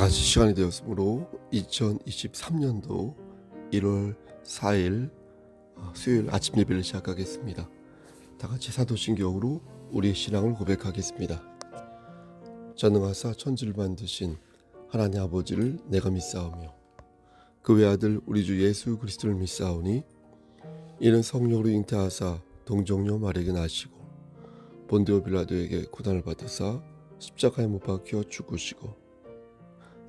같이 시간이 되었으므로 2023년도 1월 4일 어, 수요일 아침 예배를 시작하겠습니다. 다 같이 사도신경으로 우리의 신앙을 고백하겠습니다. 전능하사 천지를 만드신 하나님 아버지를 내가 믿사오며 그 외아들 우리 주 예수 그리스도를 믿사오니 이는 성령으로 잉태하사 동정녀 마리에게 나시고 본데오 빌라도에게 고난을 받으사 십자가에 못 박혀 죽으시고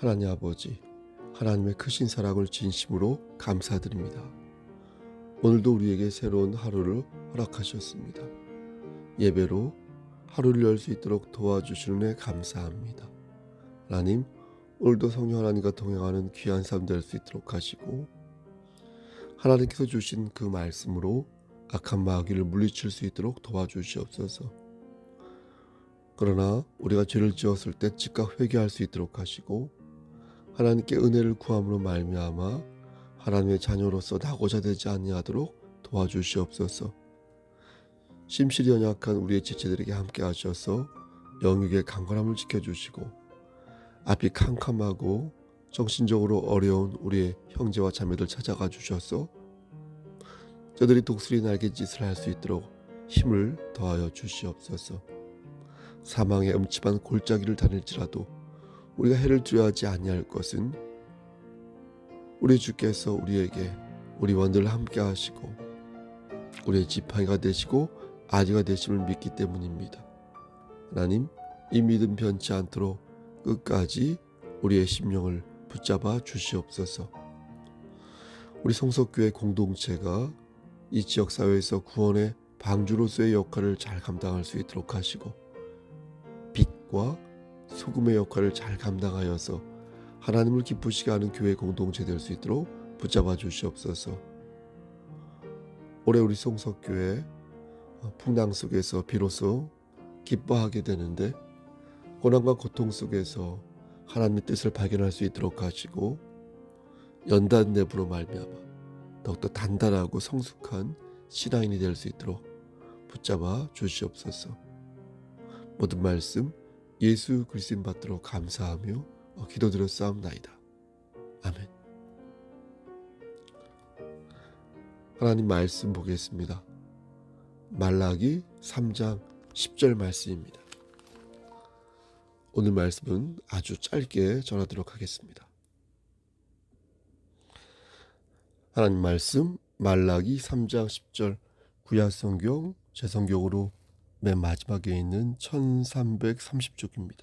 하나님 아버지, 하나님의 크신 사랑을 진심으로 감사드립니다. 오늘도 우리에게 새로운 하루를 허락하셨습니다. 예배로 하루를 열 수 있도록 도와주시는 애 감사합니다. 하나님, 오늘도 성령 하나님과 동행하는 귀한 삶 될 수 있도록 하시고 하나님께서 주신 그 말씀으로 악한 마귀를 물리칠 수 있도록 도와주시옵소서. 그러나 우리가 죄를 지었을 때 즉각 회개할 수 있도록 하시고 하나님께 은혜를 구함으로 말미암아 하나님의 자녀로서 나고자 되지 아니하도록 도와주시옵소서. 심실히 연약한 우리의 지체들에게 함께 하셔서 영육의 강건함을 지켜주시고 앞이 캄캄하고 정신적으로 어려운 우리의 형제와 자매들 찾아가 주셔서 저들이 독수리 날개짓을 할 수 있도록 힘을 더하여 주시옵소서. 사망의 음침한 골짜기를 다닐지라도 우리가 해를 두려워하지 아니할 것은 우리 주께서 우리에게 우리 원들을 함께 하시고 우리의 지팡이가 되시고 아지가 되심을 믿기 때문입니다. 하나님 이 믿음 변치 않도록 끝까지 우리의 심령을 붙잡아 주시옵소서. 우리 성석교회 공동체가 이 지역 사회에서 구원의 방주로서의 역할을 잘 감당할 수 있도록 하시고 빛과 소금의 역할을 잘 감당하여서 하나님을 기쁘시게 하는 교회 공동체 될 수 있도록 붙잡아 주시옵소서. 올해 우리 송석교회 풍랑 속에서 비로소 기뻐하게 되는데 고난과 고통 속에서 하나님의 뜻을 발견할 수 있도록 하시고 연단 내부로 말미암아 더욱더 단단하고 성숙한 신앙인이 될 수 있도록 붙잡아 주시옵소서. 모든 말씀 예수 그리스도 받도록 감사하며 기도드렸사옵나이다. 아멘. 하나님 말씀 보겠습니다. 말라기 3장 10절 말씀입니다. 오늘 말씀은 아주 짧게 전하도록 하겠습니다. 하나님 말씀 말라기 3장 10절 구약성경 제성경으로 맨 마지막에 있는 1330쪽입니다.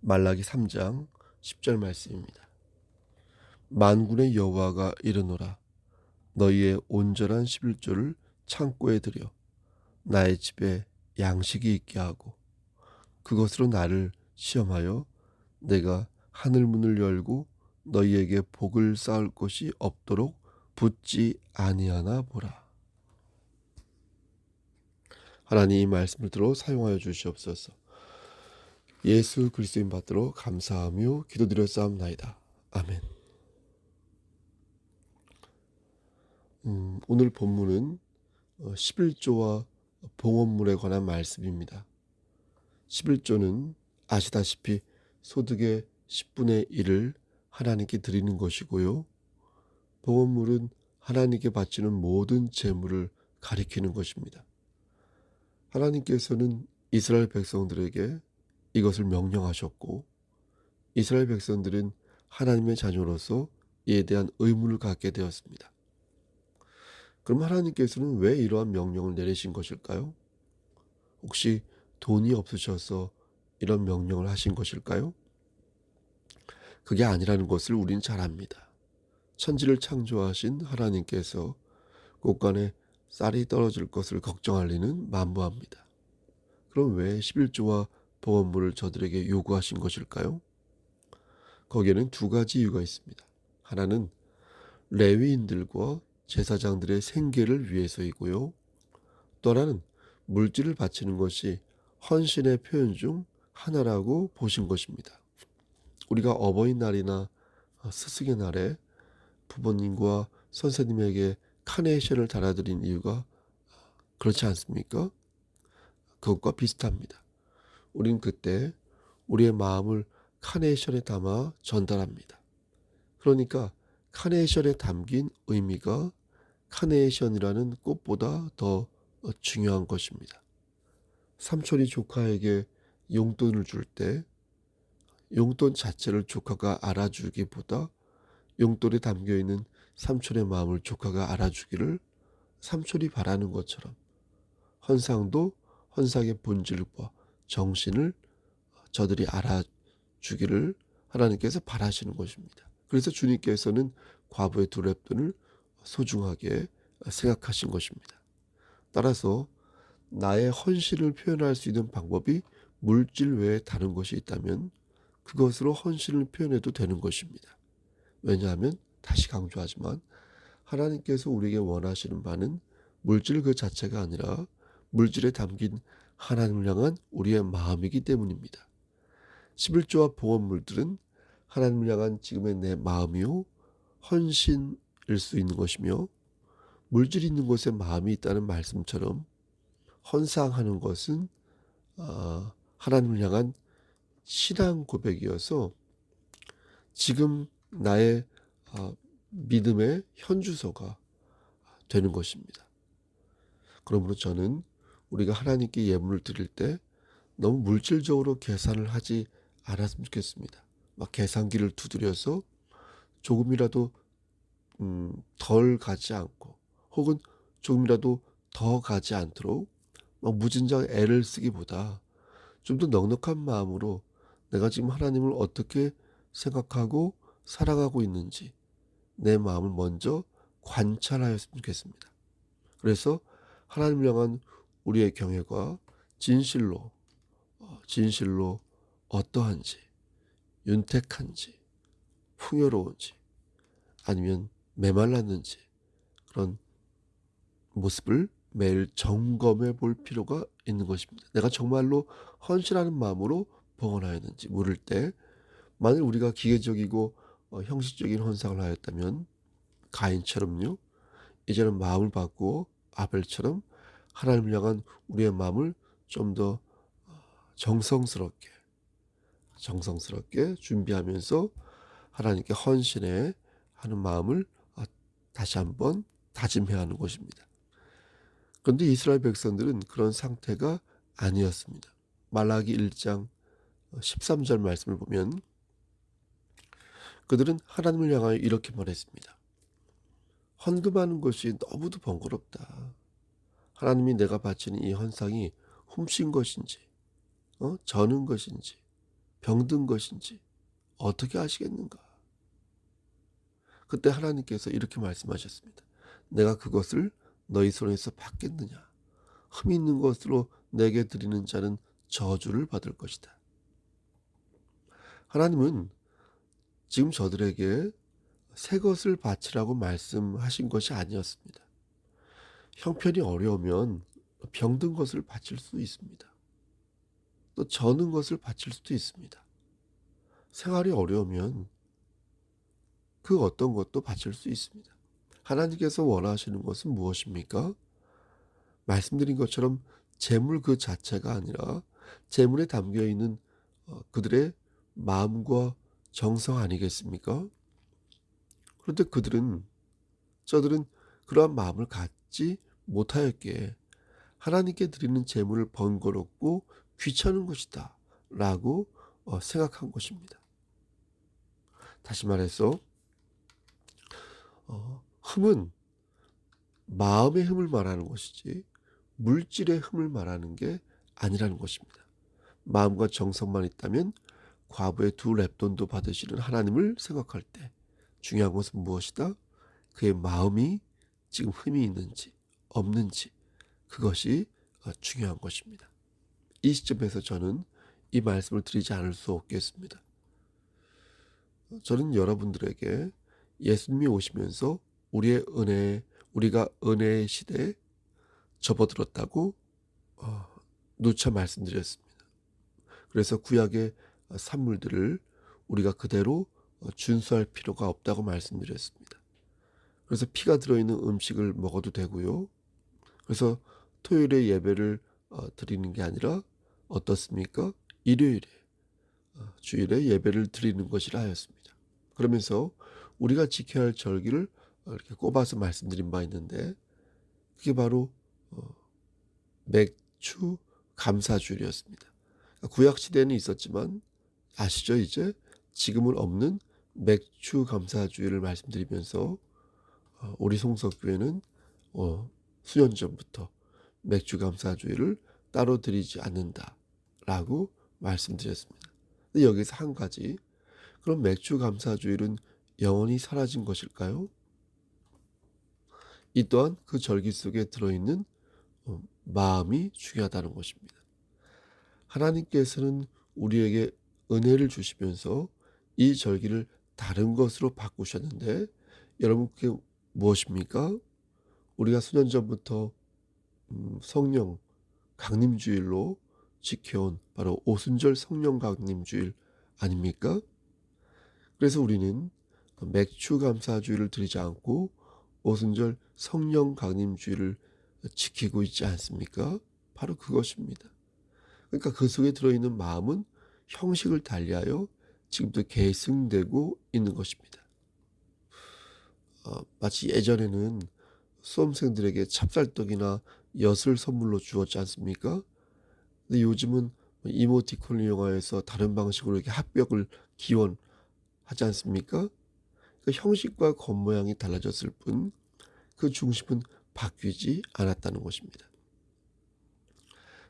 말라기 3장 10절 말씀입니다. 만군의 여호와가 이르노라 너희의 온전한 11조를 창고에 들여 나의 집에 양식이 있게 하고 그것으로 나를 시험하여 내가 하늘 문을 열고 너희에게 복을 쌓을 곳이 없도록 붙지 아니하나 보라. 하나님 이 말씀을 들어 사용하여 주시옵소서. 예수 그리스도인 받들어 감사하며 기도드렸사옵나이다. 아멘. 음, 오늘 본문은 11조와 봉헌물에 관한 말씀입니다. 11조는 아시다시피 소득의 10분의 1을 하나님께 드리는 것이고요. 봉헌물은 하나님께 바치는 모든 재물을 가리키는 것입니다. 하나님께서는 이스라엘 백성들에게 이것을 명령하셨고 이스라엘 백성들은 하나님의 자녀로서 이에 대한 의무를 갖게 되었습니다. 그럼 하나님께서는 왜 이러한 명령을 내리신 것일까요? 혹시 돈이 없으셔서 이런 명령을 하신 것일까요? 그게 아니라는 것을 우린 잘 압니다. 천지를 창조하신 하나님께서 곳간에 쌀이 떨어질 것을 걱정할 리는 만무합니다. 그럼 왜 11조와 보험물을 저들에게 요구하신 것일까요? 거기에는 두 가지 이유가 있습니다. 하나는 레위인들과 제사장들의 생계를 위해서이고요. 또 하나는 물질을 바치는 것이 헌신의 표현 중 하나라고 보신 것입니다. 우리가 어버이날이나 스승의 날에 부모님과 선생님에게 카네이션을 달아드린 이유가 그렇지 않습니까? 그것과 비슷합니다. 우린 그때 우리의 마음을 카네이션에 담아 전달합니다. 그러니까 카네이션에 담긴 의미가 카네이션이라는 꽃보다 더 중요한 것입니다. 삼촌이 조카에게 용돈을 줄 때 용돈 자체를 조카가 알아주기보다 용돈에 담겨 있는 삼촌의 마음을 조카가 알아주기를 삼촌이 바라는 것처럼 헌상도 헌상의 본질과 정신을 저들이 알아주기를 하나님께서 바라시는 것입니다. 그래서 주님께서는 과부의 두 랩돈을 소중하게 생각하신 것입니다. 따라서 나의 헌신을 표현할 수 있는 방법이 물질 외에 다른 것이 있다면 그것으로 헌신을 표현해도 되는 것입니다. 왜냐하면 다시 강조하지만 하나님께서 우리에게 원하시는 바는 물질 그 자체가 아니라 물질에 담긴 하나님을 향한 우리의 마음이기 때문입니다. 11조와 봉헌물들은 하나님을 향한 지금의 내 마음이요 헌신일 수 있는 것이며 물질이 있는 곳에 마음이 있다는 말씀처럼 헌상하는 것은 어, 하나님을 향한 신앙 고백이어서 지금 나의 어, 믿음의 현주소가 되는 것입니다. 그러므로 저는 우리가 하나님께 예물을 드릴 때 너무 물질적으로 계산을 하지 않았으면 좋겠습니다. 막 계산기를 두드려서 조금이라도 음, 덜 가지 않고 혹은 조금이라도 더 가지 않도록 막 무진장 애를 쓰기보다 좀 더 넉넉한 마음으로 내가 지금 하나님을 어떻게 생각하고 사랑하고 있는지 내 마음을 먼저 관찰하였으면 좋겠습니다. 그래서 하나님을 향한 우리의 경외가 진실로 어, 진실로 어떠한지 윤택한지 풍요로운지 아니면 메말랐는지 그런 모습을 매일 점검해 볼 필요가 있는 것입니다. 내가 정말로 헌신하는 마음으로 봉헌하였는지 물을 때 만일 우리가 기계적이고 어, 형식적인 헌상을 하였다면 가인처럼요 이제는 마음을 바꾸어 아벨처럼 하나님을 향한 우리의 마음을 좀더 어, 정성스럽게 정성스럽게 준비하면서 하나님께 헌신해 하는 마음을 어, 다시 한번 다짐해야 하는 것입니다. 그런데 이스라엘 백성들은 그런 상태가 아니었습니다. 말라기 1장 13절 말씀을 보면 그들은 하나님을 향하여 이렇게 말했습니다. 헌금하는 것이 너무도 번거롭다. 하나님이 내가 바치는 이 헌상이 훔친 것인지, 어? 저는 것인지, 병든 것인지 어떻게 아시겠는가? 그때 하나님께서 이렇게 말씀하셨습니다. 내가 그것을 너희 손에서 받겠느냐? 흠 있는 것으로 내게 드리는 자는 저주를 받을 것이다. 하나님은 지금 저들에게 새 것을 바치라고 말씀하신 것이 아니었습니다. 형편이 어려우면 병든 것을 바칠 수 있습니다. 또 저는 것을 바칠 수도 있습니다. 생활이 어려우면 그 어떤 것도 바칠 수 있습니다. 하나님께서 원하시는 것은 무엇입니까? 말씀드린 것처럼 재물 그 자체가 아니라 재물에 담겨 있는 어, 그들의 마음과 정성 아니겠습니까? 그런데 그들은 저들은 그러한 마음을 갖지 못하였기에 하나님께 드리는 재물을 번거롭고 귀찮은 것이다 라고 어, 생각한 것입니다. 다시 말해서 어, 흠은 마음의 흠을 말하는 것이지 물질의 흠을 말하는 게 아니라는 것입니다. 마음과 정성만 있다면 과부의 두 랩돈도 받으시는 하나님을 생각할 때 중요한 것은 무엇이다? 그의 마음이 지금 흠이 있는지 없는지 그것이 어, 중요한 것입니다. 이 시점에서 저는 이 말씀을 드리지 않을 수 없겠습니다. 저는 여러분들에게 예수님이 오시면서 우리의 은혜, 우리가 은혜의 시대에 접어들었다고 어, 누차 말씀드렸습니다. 그래서 구약의 산물들을 우리가 그대로 어, 준수할 필요가 없다고 말씀드렸습니다. 그래서 피가 들어있는 음식을 먹어도 되고요. 그래서 토요일에 예배를 어, 드리는 게 아니라 어떻습니까? 일요일에 어, 주일에 예배를 드리는 것이라 하였습니다. 그러면서 우리가 지켜야 할 절기를 어, 이렇게 꼽아서 말씀드린 바 있는데 그게 바로 어, 맥주 감사주일이었습니다. 구약 시대에는 있었지만 아시죠 이제 지금은 없는 맥주 감사주일을 말씀드리면서 어, 우리 송석교회는 어, 수년 전부터 맥주 감사주일을 따로 드리지 않는다라고 말씀드렸습니다. 근데 여기서 한 가지 그럼 맥주 감사주일은 영원히 사라진 것일까요? 이 또한 그 절기 속에 들어있는 어, 마음이 중요하다는 것입니다. 하나님께서는 우리에게 은혜를 주시면서 이 절기를 다른 것으로 바꾸셨는데 여러분 그게 무엇입니까? 우리가 수년 전부터 음, 성령 강림주일로 지켜온 바로 오순절 성령 강림주일 아닙니까? 그래서 우리는 맥주 감사주일을 드리지 않고 오순절 성령 강림주일을 지키고 있지 않습니까? 바로 그것입니다. 그러니까 그 속에 들어있는 마음은 형식을 달리하여 지금도 계승되고 있는 것입니다. 어, 마치 예전에는 수험생들에게 찹쌀떡이나 엿을 선물로 주었지 않습니까? 근데 요즘은 이모티콘을 이용하여서 다른 방식으로 이렇게 합격을 기원하지 않습니까? 그 형식과 겉모양이 달라졌을 뿐 그 중심은 바뀌지 않았다는 것입니다.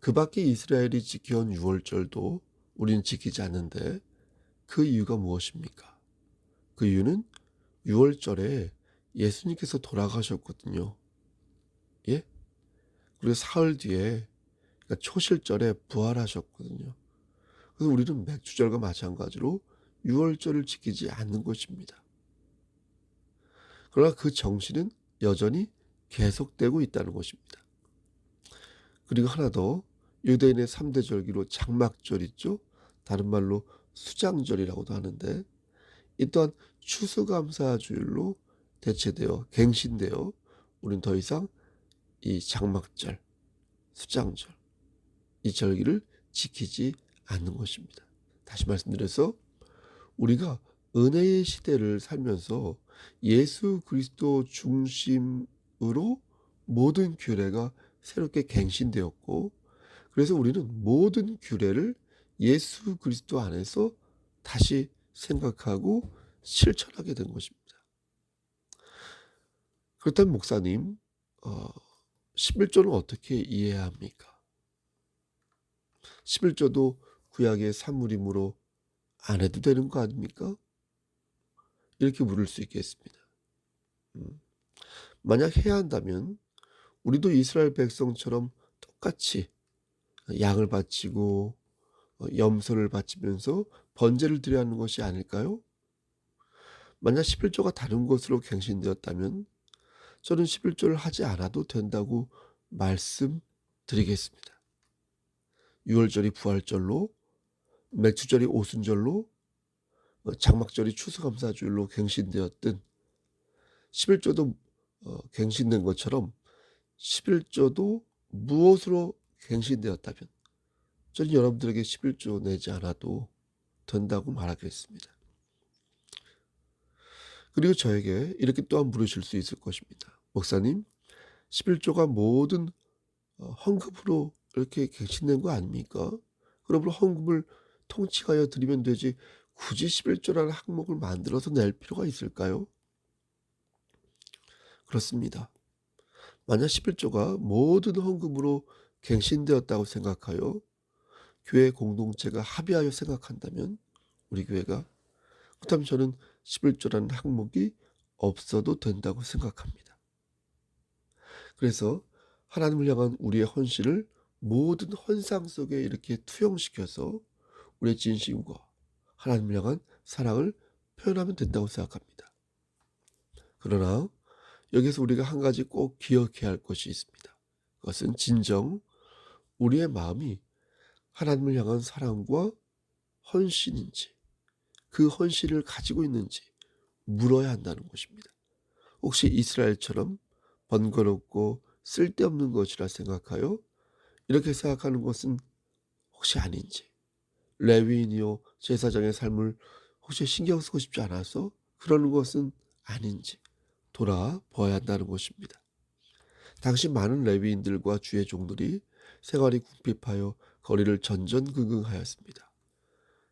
그 밖에 이스라엘이 지켜온 유월절도 우리는 지키지 않는데 그 이유가 무엇입니까? 그 이유는 유월절에 예수님께서 돌아가셨거든요. 예? 그리고 사흘 뒤에 그러니까 초실절에 부활하셨거든요. 그래서 우리는 맥주절과 마찬가지로 유월절을 지키지 않는 것입니다. 그러나 그 정신은 여전히 계속되고 있다는 것입니다. 그리고 하나 더 유대인의 3대 절기로 장막절 있죠. 다른 말로 수장절이라고도 하는데 이 또한 추수감사 주일로 대체되어 갱신되어 우리는 더 이상 이 장막절, 수장절 이 절기를 지키지 않는 것입니다. 다시 말씀드려서 우리가 은혜의 시대를 살면서 예수 그리스도 중심으로 모든 규례가 새롭게 갱신되었고 그래서 우리는 모든 규례를 예수 그리스도 안에서 다시 생각하고 실천하게 된 것입니다. 그렇다면 목사님, 어, 11조는 어떻게 이해해야 합니까? 11조도 구약의 산물이므로 안 해도 되는 거 아닙니까? 이렇게 물을 수 있겠습니다. 음. 만약 해야 한다면 우리도 이스라엘 백성처럼 똑같이 양을 바치고 어, 염소를 바치면서 번제를 드려야 하는 것이 아닐까요? 만약 11조가 다른 것으로 갱신되었다면 저는 11조를 하지 않아도 된다고 말씀드리겠습니다. 6월절이 부활절로 맥주절이 오순절로 어, 장막절이 추수감사주일로 갱신되었든 11조도 어, 갱신된 것처럼 11조도 무엇으로 갱신되었다면 저는 여러분들에게 11조 내지 않아도 된다고 말하겠습니다. 그리고 저에게 이렇게 또한 물으실 수 있을 것입니다. 목사님, 11조가 모든 어, 헌금으로 이렇게 갱신된 거 아닙니까? 그러면 헌금을 통치하여 드리면 되지 굳이 11조라는 항목을 만들어서 낼 필요가 있을까요? 그렇습니다. 만약 11조가 모든 헌금으로 갱신되었다고 생각하여 교회 공동체가 합의하여 생각한다면 우리 교회가 그렇다면 저는 11조라는 항목이 없어도 된다고 생각합니다. 그래서 하나님을 향한 우리의 헌신을 모든 헌상 속에 이렇게 투영시켜서 우리의 진심과 하나님을 향한 사랑을 표현하면 된다고 생각합니다. 그러나 여기서 우리가 한 가지 꼭 기억해야 할 것이 있습니다. 그것은 진정 우리의 마음이 하나님을 향한 사랑과 헌신인지 그 헌신을 가지고 있는지 물어야 한다는 것입니다. 혹시 이스라엘처럼 번거롭고 쓸데없는 것이라 생각하여 이렇게 생각하는 것은 혹시 아닌지 레위인이요 제사장의 삶을 혹시 신경 쓰고 싶지 않아서 그러는 것은 아닌지 돌아봐야 한다는 것입니다. 당시 많은 레위인들과 주의 종들이 생활이 궁핍하여 거리를 전전긍긍하였습니다.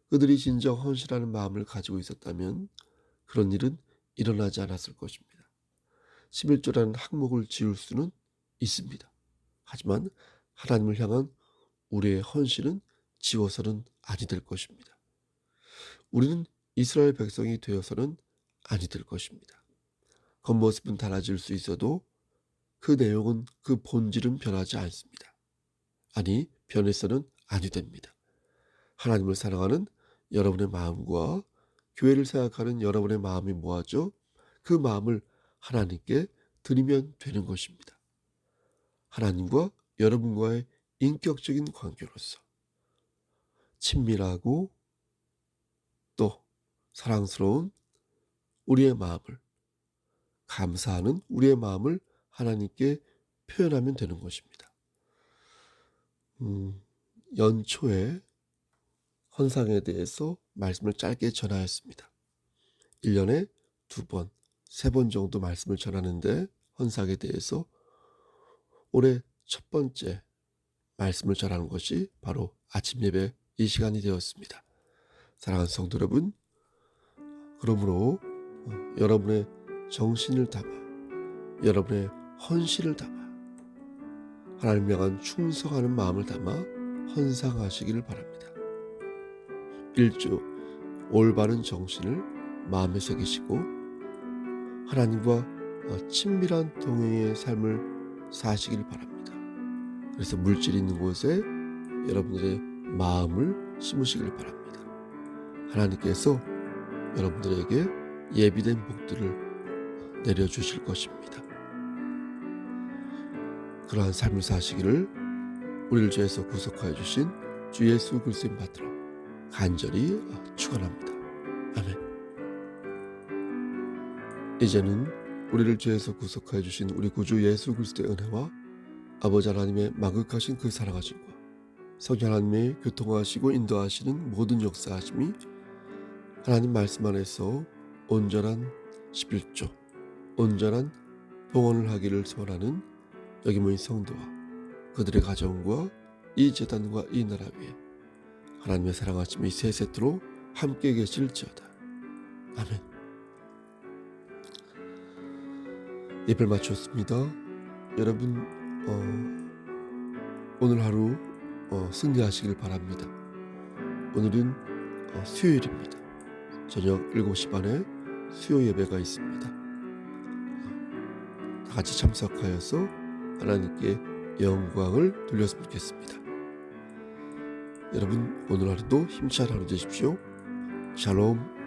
그들이 진정 헌신하는 마음을 가지고 있었다면 그런 일은 일어나지 않았을 것입니다. 11조라는 항목을 지울 수는 있습니다. 하지만 하나님을 향한 우리의 헌신은 지워서는 아니 될 것입니다. 우리는 이스라엘 백성이 되어서는 아니 될 것입니다. 겉모습은 달라질 수 있어도 그 내용은 그 본질은 변하지 않습니다. 아니, 변해서는 아니 됩니다. 하나님을 사랑하는 여러분의 마음과 교회를 생각하는 여러분의 마음이 뭐하죠? 그 마음을 하나님께 드리면 되는 것입니다. 하나님과 여러분과의 인격적인 관계로서 친밀하고 또 사랑스러운 우리의 마음을 감사하는 우리의 마음을 하나님께 표현하면 되는 것입니다. 음, 연초에 헌상에 대해서 말씀을 짧게 전하였습니다. 1년에 두 번, 세 번 정도 말씀을 전하는데 헌상에 대해서 올해 첫 번째 말씀을 전하는 것이 바로 아침 예배 이 시간이 되었습니다. 사랑하는 성도 여러분, 그러므로 어, 여러분의 정신을 담아 여러분의 헌신을 담아 하나님 향한 충성하는 마음을 담아 헌상하시기를 바랍니다. 1주 올바른 정신을 마음에 새기시고 하나님과 어, 친밀한 동행의 삶을 사시길 바랍니다. 그래서 물질이 있는 곳에 여러분들의 마음을 심으시길 바랍니다. 하나님께서 여러분들에게 예비된 복들을 내려주실 것입니다. 그러한 삶을 사시기를 우리를 죄에서 구속하여 주신 주 예수 그리스도인 받들어 간절히 축원합니다. 아멘. 이제는 우리를 죄에서 구속하여 주신 우리 구주 예수 그리스도의 은혜와 아버지 하나님의 마극하신 그 사랑하심과 성령 하나님의 교통하시고 인도하시는 모든 역사하심이 하나님 말씀 안에서 온전한 11조, 온전한 봉헌을 하기를 소원하는 여기 모인 성도와 그들의 가정과 이 재단과 이 나라 위에 하나님의 사랑하심이 세세토로 함께 계실지어다. 아멘. 예배를 마쳤습니다. 여러분 어, 오늘 하루 어, 승리하시길 바랍니다. 오늘은 어, 수요일입니다. 저녁 7시 반에 수요 예배가 있습니다. 다 같이 참석하여서 하나님께 영광을 돌렸으면 좋겠습니다. 여러분 오늘 하루도 힘찬 하루 되십시오. 샬롬